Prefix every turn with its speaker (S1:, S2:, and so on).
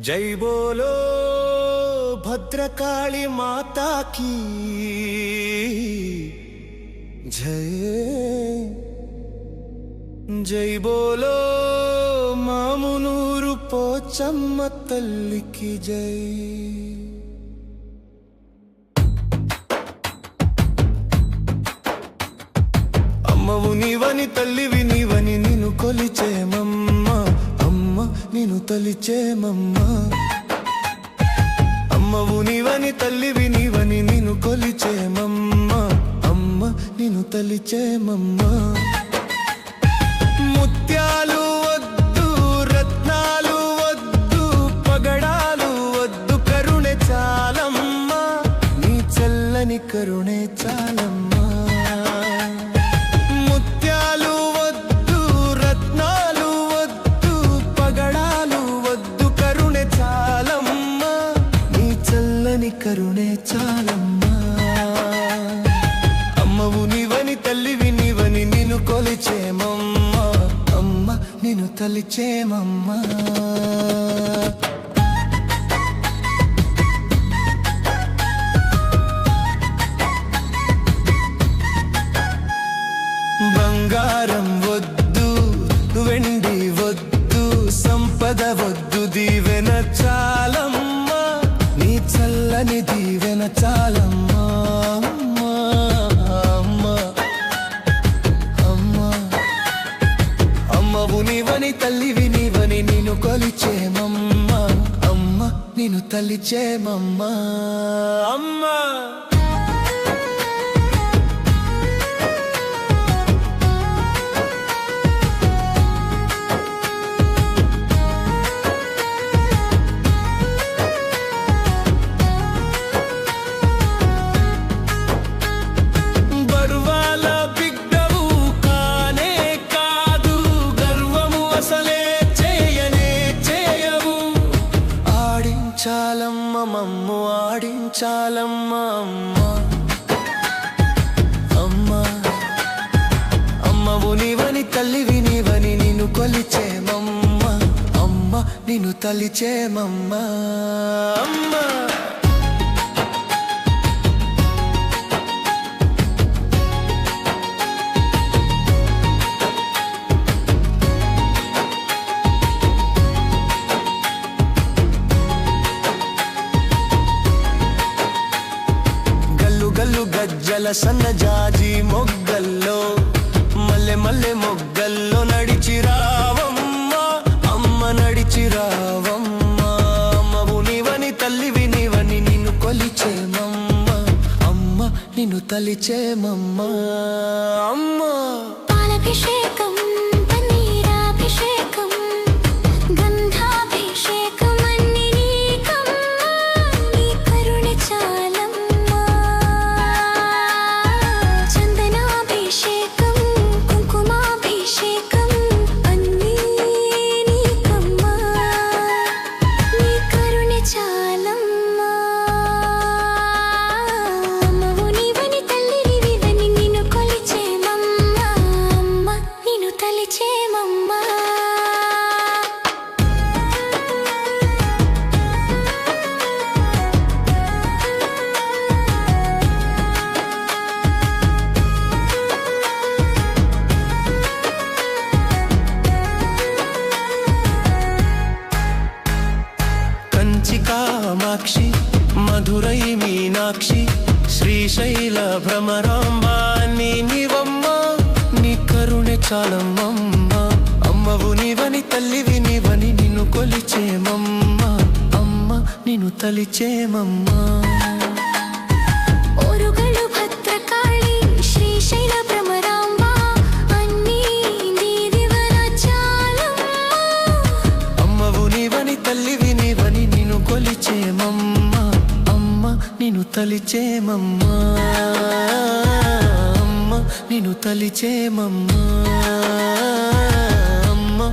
S1: జై బోలో భద్రకాళి మాతాకి. జయ. జై బోలో మామునూరు పోచమ్మ తల్లికి జై. అమ్మవు నీవని తల్లివి నీవని నిన్ను కొలిచేమమ్మా నేను తలిచేమమ్మా? అమ్మవు నీవని తల్లివి నీవని నేను కొలిచేమమ్మా. అమ్మ నేను తలిచేమమ్మా. ముత్యాలు వద్దు రత్నాలు వద్దు పగడాలు వద్దు కరుణె చాలమ్మా. నీ చల్లని కరుణే చాలమ్మా. నీవని తల్లివి నీవని నిన్ను కొలిచేమమ్మ. అమ్మ నిన్ను తలిచేమమ్మ. బంగారం వద్దు వెండి వద్దు సంపద వద్దు దీవెన చాలమ్మ. నీ చల్లని దీవెన చాలమ్మ. తల్లివి నేను కొలిచేమమ్మా. అమ్మ నేను తల్లిచేమమ్మా. అమ్మా. ఆడించాలమ్మ అమ్మ. అమ్మ. అమ్మవు నీవని తల్లివి నీవని నిన్ను కొలిచేమమ్మ. అమ్మ నిన్ను తలిచేమమ్మ. అమ్మ. మొగ్గల సన్నజాజి మొగ్గల్లో మల్లె మల్లె మొగ్గల్లో నడిచి రావమ్మ అమ్మ నడిచి రావమ్మ. అమ్మవు నీవని తల్లివి నీవని నిన్ను కొలిచేమమ్మ. అమ్మ నిన్ను తలిచేమమ్మ. అమ్మ.
S2: పాలభిషేకం
S1: మధురై మీనాక్షి శ్రీశైల భ్రమరాంబాని నీవమ్మ నీ కరుణె చాలమ్మమ్మ. అమ్మవు నీవని తల్లివి నీవని నిన్ను కొలిచేమమ్మ అమ్మ నిన్ను తలిచేమమ్మా తలిచేమమ్మా అమ్మ నిన్ను తలిచేమమ్మా.